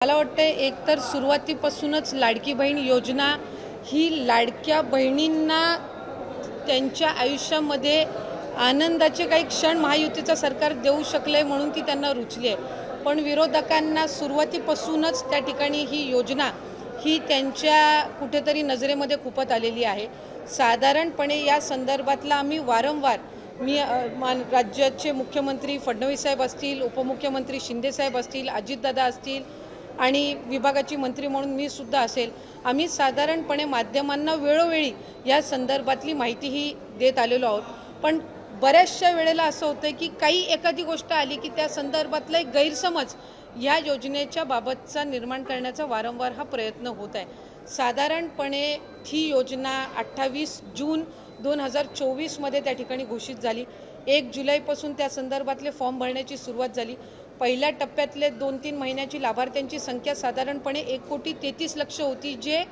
मला वाटतं एकतर सुरुवातीपासूनच लाडकी बहीण योजना ही लाडक्या बहिणींना त्यांच्या आयुष्यामध्ये आनंदाचे काही क्षण महायुतीचं सरकार देऊ शकले म्हणून ती त्यांना रुचली आहे पण विरोधकांना सुरुवातीपासूनच त्या ठिकाणी ही योजना ही त्यांच्या कुठेतरी नजरेमध्ये खूपच आलेली आहे. साधारणपणे या संदर्भातला आम्ही वारंवार मी मान राज्याचे मुख्यमंत्री फडणवीस साहेब असतील उपमुख्यमंत्री शिंदेसाहेब असतील अजितदादा असतील आणि विभागाची मंत्री म्हणून मी सुद्धा असेल आम्ही साधारणपणे माध्यमांना वेळोवेळी या संदर्भातली माहितीही देत आलेलो आहोत. पण बऱ्याचशा वेळेला असं होतं की काही एखादी गोष्ट आली की त्या संदर्भातला एक गैरसमज या योजनेच्या बाबतचा निर्माण करण्याचा वारंवार हा प्रयत्न होत आहे. साधारणपणे ही योजना अठ्ठावीस जून दोन हजार चोवीसमध्ये त्या ठिकाणी घोषित झाली. एक जुलैपासून त्या संदर्भातले फॉर्म भरण्याची सुरुवात झाली. पहिल्या टप्प्यातले दोन तीन महिन्याची लाभार्थ्यांची संख्या साधारणपणे एक कोटी तेहतीस लक्ष होती जे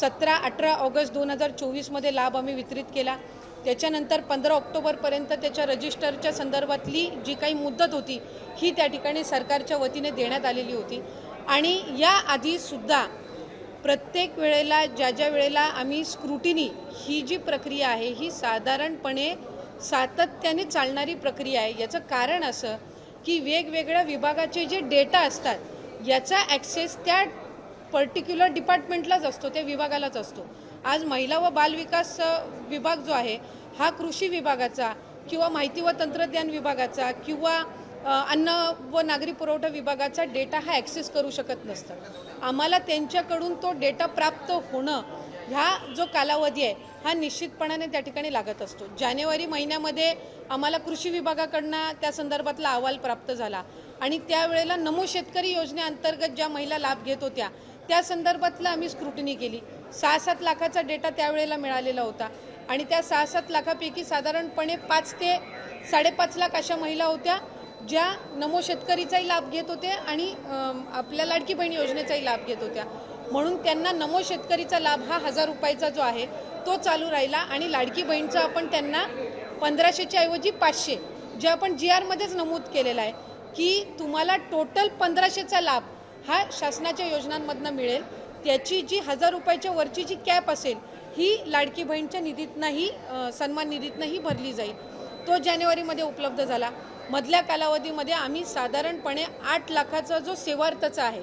सतरा अठरा ऑगस्ट दोन हजार चोवीसमध्ये लाभ आम्ही वितरित केला. त्याच्यानंतर पंधरा ऑक्टोबरपर्यंत त्याच्या रजिस्टरच्या संदर्भातली जी काही मुदत होती ही त्या ठिकाणी सरकारच्या वतीने देण्यात आलेली होती. आणि या आधीसुद्धा प्रत्येक वेळेला ज्या ज्या वेळेला आम्ही स्क्रुटिनी ही जी प्रक्रिया आहे ही साधारणपणे सातत्याने चालणारी प्रक्रिया आहे. याचं कारण असं की वेगवेगळ्या विभागाचे जे डेटा असतात याचा ॲक्सेस त्या पर्टिक्युलर डिपार्टमेंटलाच असतो त्या विभागालाच असतो. आज महिला व बालविकास विभाग जो आहे हा कृषी विभागाचा किंवा माहिती व तंत्रज्ञान विभागाचा किंवा अन्न व नागरी पुरवठा विभागाचा डेटा हा ॲक्सेस करू शकत नसतं. आम्हाला त्यांच्याकडून तो डेटा प्राप्त होणं ह्या जो कालावधी आहे हा निश्चितपणाने त्या ठिकाणी लागत असतो. जानेवारी महिन्यामध्ये आम्हाला कृषी विभागाकडनं त्या संदर्भातला अहवाल प्राप्त झाला. आणि त्यावेळेला नमो शेतकरी योजनेअंतर्गत ज्या महिला लाभ घेत होत्या त्या संदर्भातला आम्ही स्क्रुटनी केली. सहा सात लाखाचा डेटा त्यावेळेला मिळालेला होता. आणि त्या सहा सात लाखापैकी साधारणपणे पाच ते साडेपाच लाख अशा महिला होत्या ज्या नमो शेतकरीचाही लाभ घेत होते आणि आपल्या लाडकी बहीण योजनेचाही लाभ घेत होत्या. म्हणून त्यांना नमो शेतकरीचा लाभ हा हजार रुपयाचा जो आहे तो चालू राहिला. आणि लाडकी बहीणचा आपण त्यांना पंधराशेच्या ऐवजी पाचशे जे आपण जी आरमध्येच नमूद केलेलं आहे की तुम्हाला टोटल पंधराशेचा लाभ हा शासनाच्या योजनांमधनं मिळेल. त्याची जी हजार रुपयाच्या वरची जी कॅप असेल ही लाडकी बहीणच्या निधीतनंही सन्मान निधीतनंही भरली जाईल. तो जानेवारीमध्ये उपलब्ध झाला. मधल्या कालावधीमध्ये आम्ही साधारणपणे आठ लाखाचा जो सेवार्थचा आहे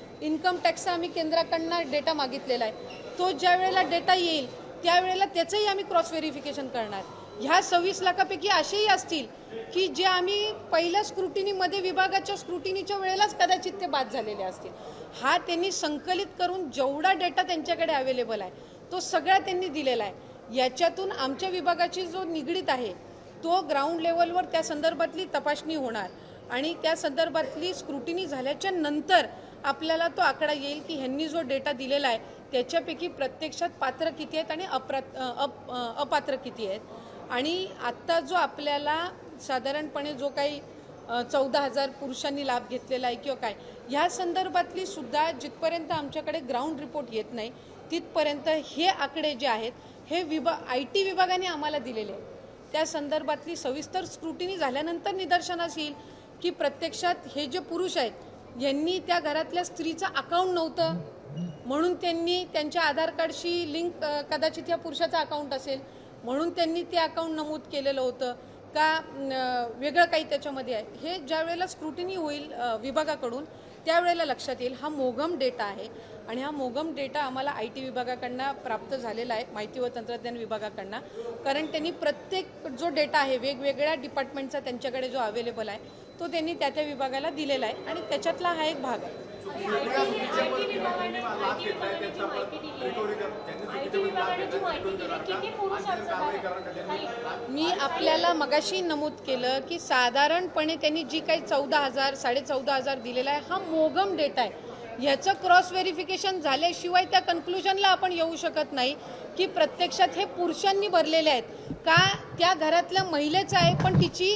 इन्कम टॅक्सचा आम्ही केंद्राकडनं डेटा मागितलेला आहे. तो ज्या वेळेला डेटा येईल त्यावेळेला त्याचंही आम्ही क्रॉस व्हेरिफिकेशन करणार. ह्या सव्वीस लाखापैकी असेही असतील की जे आम्ही पहिल्या स्क्रुटिनीमध्ये विभागाच्या स्क्रुटिनीच्या वेळेलाच कदाचित ते बाद झालेले असतील. हा त्यांनी संकलित करून जेवढा डेटा त्यांच्याकडे अवेलेबल आहे तो सगळा त्यांनी दिलेला आहे. याच्यातून आमच्या विभागाची जो निगडीत आहे तो ग्राउंड लेवलवर त्या संदर्भातली तपासणी होणार. आणि त्या संदर्भातली स्क्रुटिनी झाल्याच्यानंतर आपल्याला तो आकडा येईल की ह्यांनी जो डेटा दिलेला आहे त्याच्यापैकी प्रत्यक्षात पात्र किती आहेत आणि अप्रात अप अपात्र किती आहेत? आणि आत्ता जो आपल्याला साधारणपणे जो काही चौदा हजार पुरुषांनी लाभ घेतलेला आहे किंवा काय ह्या संदर्भातली सुद्धा जिथपर्यंत आमच्याकडे ग्राउंड रिपोर्ट येत नाही तिथपर्यंत हे आकडे जे आहेत हे विभा आय टी विभागाने आम्हाला दिलेले आहेत. त्या संदर्भातली सविस्तर स्क्रुटिनी झाल्यानंतर निदर्शनास येईल की प्रत्यक्षात हे जे पुरुष आहेत यांनी त्या घरातल्या स्त्रीचं अकाउंट नव्हतं. म्हणून त्यांनी त्यांच्या आधार कार्डशी लिंक कदाचित या पुरुषाचं अकाउंट असेल. म्हणून त्यांनी ते अकाउंट नमूद केलेलं होतं. का वेगळं काही त्याच्यामध्ये आहे. हे ज्या वेळेला स्क्रुटिनी होईल विभागाकडून त्यावेळेला लक्षात येईल. हा मोगम डेटा आहे. आणि हा मोगम डेटा आम्हाला आय टी विभागाकडनं प्राप्त झालेला आहे माहिती व तंत्रज्ञान विभागाकडनं. कारण त्यांनी प्रत्येक जो डेटा आहे वेगवेगळ्या डिपार्टमेंटचा त्यांच्याकडे जो अवेलेबल आहे तो त्यांनी त्या त्या विभागाला दिलेला आहे आणि त्याच्यातला हा एक भाग आहे. मी आपल्याला मगाशी नमूद केलं की साधारणपणे त्यांनी जी काही चौदा हजार साडे चौदा हजार दिलेला आहे हा मोगम डेटा आहे. ह्याचं क्रॉस व्हेरिफिकेशन झाल्याशिवाय त्या कन्क्लुजनला आपण येऊ शकत नाही की प्रत्यक्षात हे पुरुषांनी भरलेले आहेत. का त्या घरातल्या महिलेचं आहे पण तिची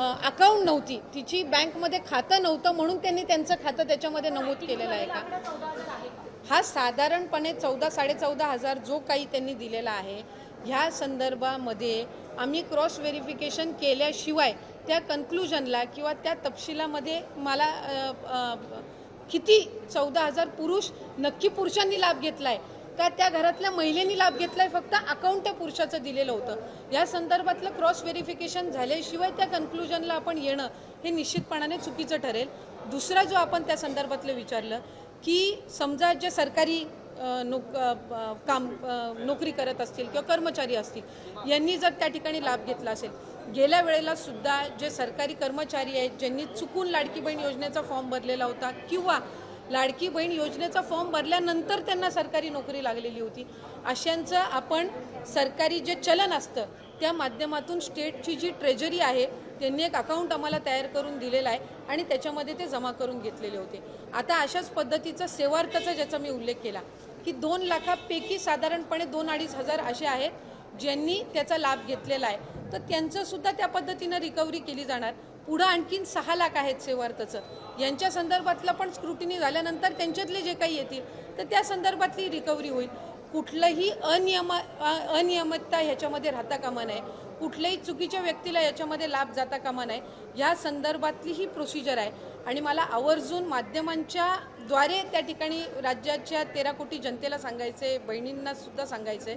अकाउंट नव्हती. तिची बँकमध्ये खातं नव्हतं म्हणून त्यांनी त्यांचं खातं त्याच्यामध्ये नमूद केलेलं आहे का? हा साधारणपणे चौदा साडेचौदा हजार जो काही त्यांनी दिलेला आहे ह्या संदर्भामध्ये आम्ही क्रॉस व्हेरिफिकेशन केल्याशिवाय त्या कन्क्लुजनला किंवा त्या तपशिलामध्ये मला किती चौदा हजार पुरुष नक्की पुरुषांनी लाभ घेतला आहे का त्या घरातल्या महिलेनी लाभ घेतलाय? फक्त अकाउंट त्या पुरुषाचं दिलेलं होतं. या संदर्भातलं क्रॉस व्हेरिफिकेशन झाल्याशिवाय त्या कन्क्लुजनला आपण येणं हे निश्चितपणाने चुकीचं ठरेल. दुसरा जो आपण त्या संदर्भातलं विचारलं की समजा जे सरकारी नोक काम नोकरी करत असतील किंवा कर्मचारी असतील यांनी जर त्या ठिकाणी लाभ घेतला असेल गेल्या वेळेला सुद्धा जे सरकारी कर्मचारी आहेत ज्यांनी चुकून लाडकी बहीण योजनेचा फॉर्म भरलेला होता किंवा लाडकी बहीण योजनेचा फॉर्म भरल्यानंतर त्यांना सरकारी नोकरी लागलेली होती. अशांचं आपण सरकारी जे चलन असतं त्या माध्यमातून स्टेटची जी ट्रेजरी आहे त्यांनी एक अकाउंट आम्हाला तयार करून दिलेलं आहे आणि त्याच्यामध्ये ते जमा करून घेतलेले होते. आता अशाच पद्धतीचा सेवार्थाचा ज्याचा मी उल्लेख केला की दोन लाखापैकी साधारणपणे दोन अडीच हजार असे आहेत ज्यांनी त्याचा लाभ घेतलेला आहे. तर त्यांचंसुद्धा त्या पद्धतीनं रिकव्हरी केली जाणार. पुढं आणखीन सहा लाख आहेत सेवार्थचं. यांच्या संदर्भातलं पण स्क्रुटिनी झाल्यानंतर त्यांच्यातले जे काही येतील तर त्या संदर्भातली रिकव्हरी होईल. कुठलंही अनियम अनियमितता ह्याच्यामध्ये राहता कामा नये. कुठल्याही चुकीच्या व्यक्तीला याच्यामध्ये लाभ जाता कामा नये. या संदर्भातली ही प्रोसिजर आहे. आणि मला आवर्जून माध्यमांच्या द्वारे त्या ठिकाणी राज्याच्या तेरा कोटी जनतेला सांगायचे बहिणींना सुद्धा सांगायचे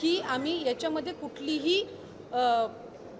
की आम्ही याच्यामध्ये कुठलीही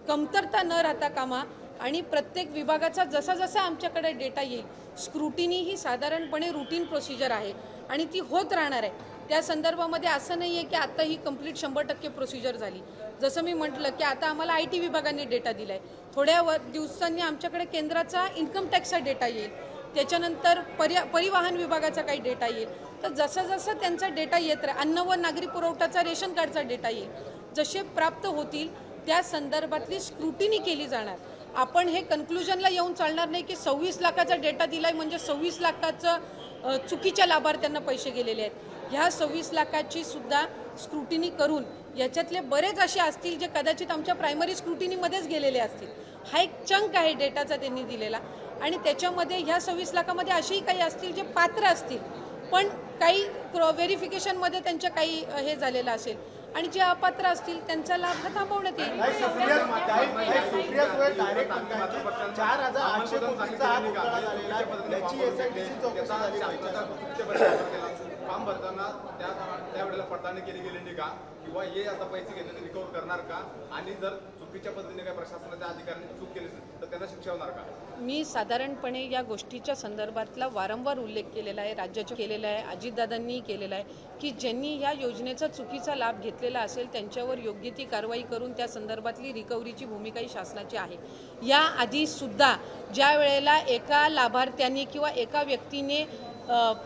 कमतरता न राहता कामा आणि प्रत्येक विभागाचा जसा जसा आमच्याकडे डेटा येईल स्क्रुटिनी ही साधारणपणे रुटीन प्रोसिजर आहे आणि ती होत राहणार आहे. त्या संदर्भामध्ये असं नाही आहे की आता ही कंप्लीट शंभर टक्के प्रोसिजर झाली. जसं मी म्हटलं की आता आम्हाला आय टी विभागाने डेटा दिला आहे थोड्या व दिवसांनी आमच्याकडे केंद्राचा इन्कम टॅक्सचा डेटा येईल. त्याच्यानंतर पर्या परिवहन विभागाचा काही डेटा येईल. तर जसं जसं त्यांचा डेटा येत राहील अन्न व नागरी पुरवठाचा रेशन कार्डचा डेटा येईल. जसे प्राप्त होतील त्या संदर्भातली स्क्रुटिनी केली जाणार. आपण हे कन्क्लुजनला येऊन चालणार नाही की सव्वीस लाखाचा डेटा दिलाय म्हणजे सव्वीस लाखाचं चुकीच्या लाभार्थ्यांना पैसे गेलेले आहेत. ह्या सव्वीस लाखाची सुद्धा स्क्रुटिनी करून याच्यातले बरेच असे असतील जे कदाचित आमच्या प्रायमरी स्क्रुटिनीमध्येच गेलेले असतील. हा एक चंक आहे डेटाचा त्यांनी दिलेला. आणि त्याच्यामध्ये ह्या सव्वीस लाखामध्ये असेही काही असतील जे पात्र असतील. पण काही व्हेरिफिकेशनमध्ये त्यांच्या काही हे झालेलं असेल. आणि जे अपात्र असतील त्यांचा लाभ हा थांबवण्यात येईल. काही चार हजार काम भरताना त्या त्यावेळेला पडताळणी केली गेलेली का? किंवा हे आता पैसे घेतले ते रिकवर करणार का? आणि जर चुकीच्या पद्धतीने काही प्रशासनाच्या अधिकाऱ्यांनी चूक केली तर त्यांना शिक्षा होणार का? मी साधारणपणे या गोष्टीच्या संदर्भातला वारंवार उल्लेख केलेला आहे राज्याच्या केलेला आहे अजितदादांनी केलेला आहे की ज्यांनी या योजनेचा चुकीचा लाभ घेतलेला असेल त्यांच्यावर योग्य ती कारवाई करून त्या संदर्भातली रिकव्हरीची भूमिकाही शासनाची आहे. या आधी सुद्धा ज्या वेळेला एका लाभार्थ्यांनी किंवा एका व्यक्तीने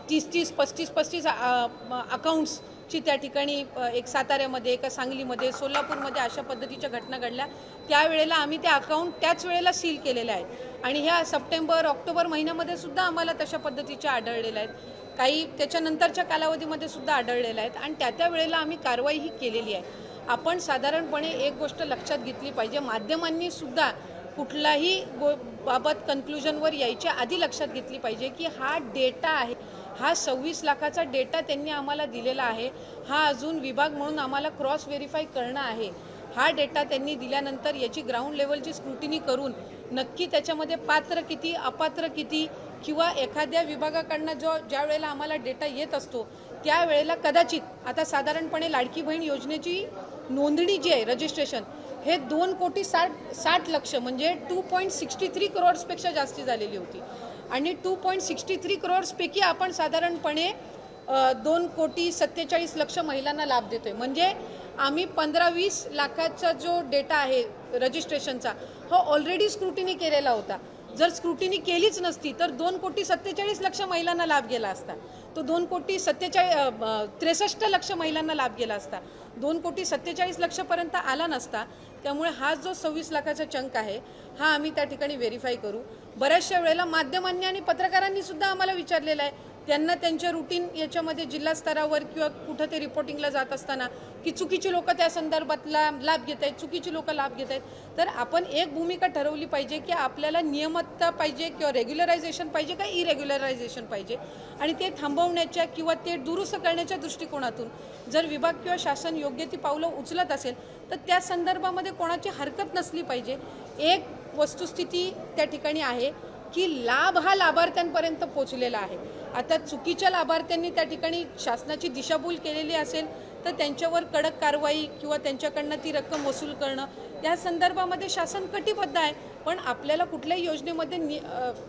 तीस तीस पस्तीस पस्तीस अकाउंट्सची त्या ठिकाणी एक साताऱ्यामध्ये एका सांगलीमध्ये सोलापूरमध्ये अशा पद्धतीच्या घटना घडल्या. त्यावेळेला आम्ही त्या अकाउंट त्याच वेळेला सील केलेल्या आहेत. आणि ह्या सप्टेंबर ऑक्टोबर महिन्यामध्ये सुद्धा आम्हाला तशा पद्धतीच्या आढळलेल्या आहेत. काही त्याच्यानंतरच्या कालावधीमध्ये सुद्धा आढळलेल्या आहेत. आणि त्या त्या वेळेला आम्ही कारवाई ही केलेली आहे. आपण साधारणपणे एक गोष्ट लक्षात घेतली पाहिजे. माध्यमांनी सुद्धा कुठलाही गो बाबत कन्क्लुजनवर यायच्या आधी लक्षात घेतली पाहिजे की हा डेटा आहे. हा सव्वीस लाखाचा डेटा त्यांनी आम्हाला दिलेला आहे. हा अजून विभाग म्हणून आम्हाला क्रॉस व्हेरीफाय करणं आहे. हा डेटा त्यांनी दिल्यानंतर याची ग्राउंड लेवलची स्क्रुटिनी करून नक्की त्याच्यामध्ये पात्र किती अपात्र किती किंवा एखाद्या विभागाकडनं जो ज्या वेळेला आम्हाला डेटा येत असतो त्यावेळेला कदाचित आता साधारणपणे लाडकी बहीण योजनेची नोंदणी जी आहे रजिस्ट्रेशन हे दोन कोटी साठ साठ लक्ष म्हणजे टू पॉईंट सिक्स्टी थ्री करोड्सपेक्षा जास्ती झालेली होती. आणि टू पॉईंट सिक्स्टी थ्री करोड्सपैकी आपण साधारणपणे दोन कोटी सत्तेचाळीस लक्ष महिलांना लाभ देतोय. म्हणजे आम्ही पंधरा वीस लाखाचा जो डेटा आहे रजिस्ट्रेशनचा हा ऑलरेडी स्क्रुटिनी केलेला होता. जर स्क्रुटिनी केलीच नसती तर दोन कोटी सत्तेचाळीस लक्ष महिलांना लाभ गेला असता. तो दोन कोटी सत्तेचाळीस त्रेसष्ट लक्ष महिलांना लाभ गेला असता. दोन कोटी सत्तेचाळीस लक्षपर्यंत आला नसता. त्यामुळे हा जो सव्वीस लाखाचा चंक आहे हा आम्ही त्या ठिकाणी व्हेरीफाय करू. बऱ्याचशा वेळेला माध्यमांनी आणि पत्रकारांनी सुद्धा आम्हाला विचारलेलं आहे. त्यांना त्यांच्या रुटीन याच्यामध्ये जिल्हा स्तरावर किंवा कुठं ते रिपोर्टिंगला जात असताना की चुकीची लोकं त्या संदर्भातला लाभ घेत आहेत चुकीची लोक लाभ घेत आहेत. तर आपण एक भूमिका ठरवली पाहिजे की आपल्याला नियमितता पाहिजे किंवा रेग्युलरायझेशन पाहिजे का इरेग्युलरायझेशन पाहिजे? आणि ते थांबवण्याच्या किंवा ते दुरुस्त करण्याच्या दृष्टिकोनातून जर विभाग किंवा शासन योग्य ती पावलं उचलत असेल तर त्या संदर्भामध्ये कोणाची हरकत नसली पाहिजे. एक वस्तुस्थिती त्या ठिकाणी आहे की लाभ हा लाभार्थ्यांपर्यंत पोचलेला आहे. आता चुकीच्या लाभार्थ्यांनी त्या ठिकाणी शासनाची दिशाभूल केलेली असेल तर त्यांच्यावर कडक कारवाई किंवा त्यांच्याकडनं ती रक्कम वसूल करणं या संदर्भामध्ये शासन कटिबद्ध आहे. पण आपल्याला कुठल्याही योजनेमध्ये नि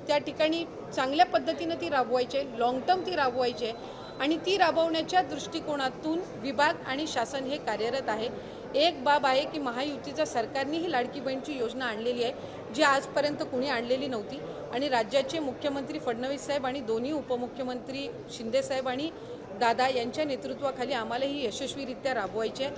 त्या ठिकाणी चांगल्या पद्धतीनं ती राबवायची आहे लॉंग टर्म ती राबवायची आहे. आणि ती राबवण्याच्या दृष्टिकोनातून विभाग आणि शासन हे कार्यरत आहे. एक बाब आहे की महायुतीच्या सरकारने ही लाडकी बहीणची योजना आणलेली आहे जी आजपर्यंत कुणी आणलेली नव्हती. आणि राज्याचे मुख्यमंत्री फडणवीस साहेब आणि दोन्ही उपमुख्यमंत्री शिंदेसाहेब आणि दादा यांच्या नेतृत्वाखाली आम्हाला ही यशस्वीरित्या राबवायची आहे.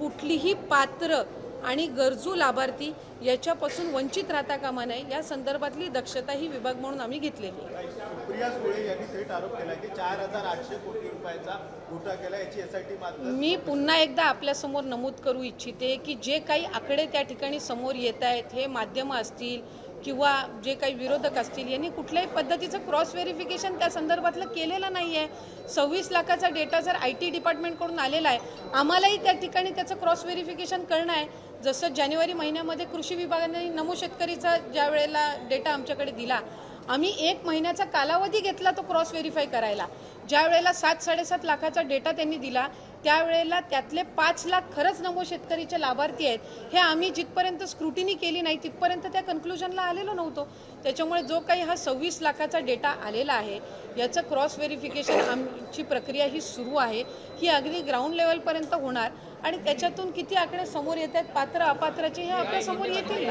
कुठलीही पात्र आणि गरजू लाभार्थी याच्यापासून वंचित राहता कामा नये. या संदर्भातली दक्षता ही विभाग म्हणून आम्ही घेतलेली आहे. सुप्रिया सुळे यांनी थेट आरोप केला की चार हजार आठशे कोटी रुपयाचा केला याची एसआयटी मात्र मी पुन्हा एकदा आपल्यासमोर नमूद करू इच्छिते की जे काही आकडे त्या ठिकाणी समोर येत आहेत हे माध्यमं असतील किंवा जे काही विरोधक असतील यांनी कुठल्याही पद्धतीचं क्रॉस व्हेरिफिकेशन त्या संदर्भातलं केलेलं नाही आहे सव्वीस लाखाचा डेटा जर आय टी डिपार्टमेंटकडून आलेला आहे आम्हालाही त्या ठिकाणी त्याचं क्रॉस व्हेरिफिकेशन करणं आहे. जसं जानेवारी महिन्यामध्ये कृषी विभागाने नमो शेतकरीचा ज्या वेळेला डेटा आमच्याकडे दिला आम्ही एक महिन्याचा कालावधी घेतला तो क्रॉस व्हेरीफाय करायला. ज्या वेळेला सात साडेसात लाखाचा डेटा त्यांनी दिला त्यावेळेला त्यातले पाच लाख खरंच नमो शेतकरीचे लाभार्थी आहेत हे आम्ही जिथपर्यंत स्क्रुटिनी केली नाही तिथपर्यंत त्या कन्क्लुजनला आलेलो नव्हतो. त्याच्यामुळे जो काही हा सव्वीस लाखाचा डेटा आलेला आहे याचं क्रॉस व्हेरिफिकेशन आमची प्रक्रिया ही सुरू आहे. ही अगदी ग्राउंड लेवलपर्यंत होणार. आणि त्याच्यातून किती आकडे समोर येत आहेत? पात्र अपात्राचे हे आपल्यासमोर येतील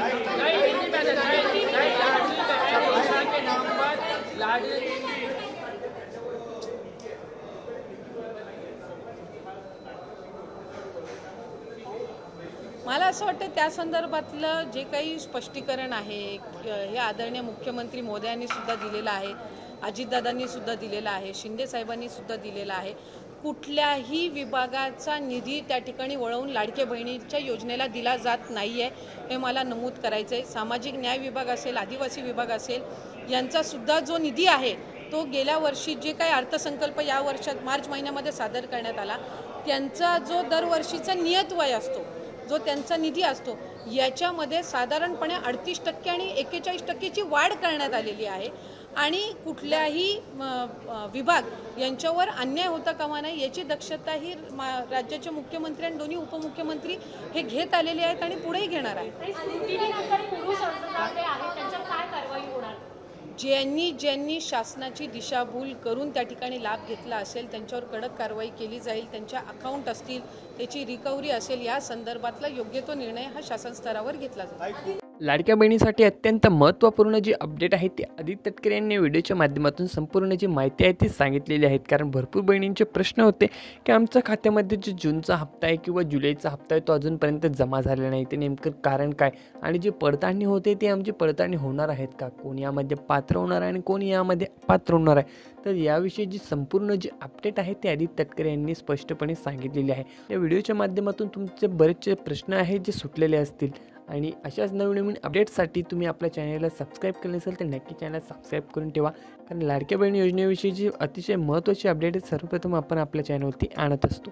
मला असं वाटतं त्या संदर्भातलं जे काही स्पष्टीकरण आहे हे आदरणीय मुख्यमंत्री मोदयांनी सुद्धा दिलेलं आहे अजितदादांनी सुद्धा दिलेलं आहे शिंदे साहेबांनी सुद्धा दिलेलं आहे. कुठल्याही विभागाचा निधी त्या ठिकाणी वळवून लाडक्या बहिणीच्या योजनेला दिला जात नाही आहे हे मला नमूद करायचं आहे सामाजिक न्याय विभाग असेल आदिवासी विभाग असेल यांचासुद्धा जो निधी आहे तो गेल्या वर्षी जे काही अर्थसंकल्प या वर्षात मार्च महिन्यामध्ये सादर करण्यात आला त्यांचा जो दरवर्षीचा नियतवय असतो जो त्यांचा निधी असतो याच्यामध्ये साधारणपणे अडतीस टक्के आणि एक्केचाळीस टक्केची वाढ करण्यात आलेली आहे. आणि कुठल्याही विभाग यांच्यावर अन्याय होता कामा नये याची दक्षता ही मा- राज्याचे मुख्यमंत्री आणि दोन्ही उपमुख्यमंत्री हे घेत आलेले आहेत आणि पुढेही घेणार आहेत. ज्यांनी ज्यांनी शासनाची दिशाभूल करून त्या ठिकाणी लाभ घेतला असेल त्यांच्यावर कडक कारवाई केली जाईल त्यांच्या अकाउंट असतील त्याची रिकव्हरी असेल या संदर्भातला योग्य तो निर्णय हा शासन स्तरावर घेतला जाईल लाडक्या बहिणीसाठी अत्यंत महत्त्वपूर्ण जी अपडेट आहे ती आदित्य तटकरे यांनी व्हिडिओच्या माध्यमातून संपूर्ण जी माहिती आहे ती सांगितलेली आहेत कारण भरपूर बहिणींचे प्रश्न होते की आमच्या खात्यामध्ये जो जूनचा हप्ता आहे किंवा जुलैचा हप्ता आहे तो अजूनपर्यंत जमा झालेला नाही. ते नेमकं कारण काय? आणि जी पडताळणी होते ती आमची पडताळणी होणार आहेत का? कोण यामध्ये पात्र होणार आहे आणि कोण यामध्ये पात्र होणार आहे? तर याविषयी जी संपूर्ण जी अपडेट आहे ते आदित्य तटकरे यांनी स्पष्टपणे सांगितलेली आहे. या व्हिडिओच्या माध्यमातून तुमचे बरेचसे प्रश्न आहेत जे सुटलेले असतील. आणि अशाच नवीन नवीन अपडेट्ससाठी तुम्ही आपल्या चॅनलला सबस्क्राईब केलं नसेल तर नक्की चॅनल सबस्क्राईब करून ठेवा. कारण लाडक्या बहीण योजनेविषयी जी अतिशय महत्त्वाची अपडेट आहे सर्वप्रथम आपण आपल्या चॅनलवरती आणत असतो.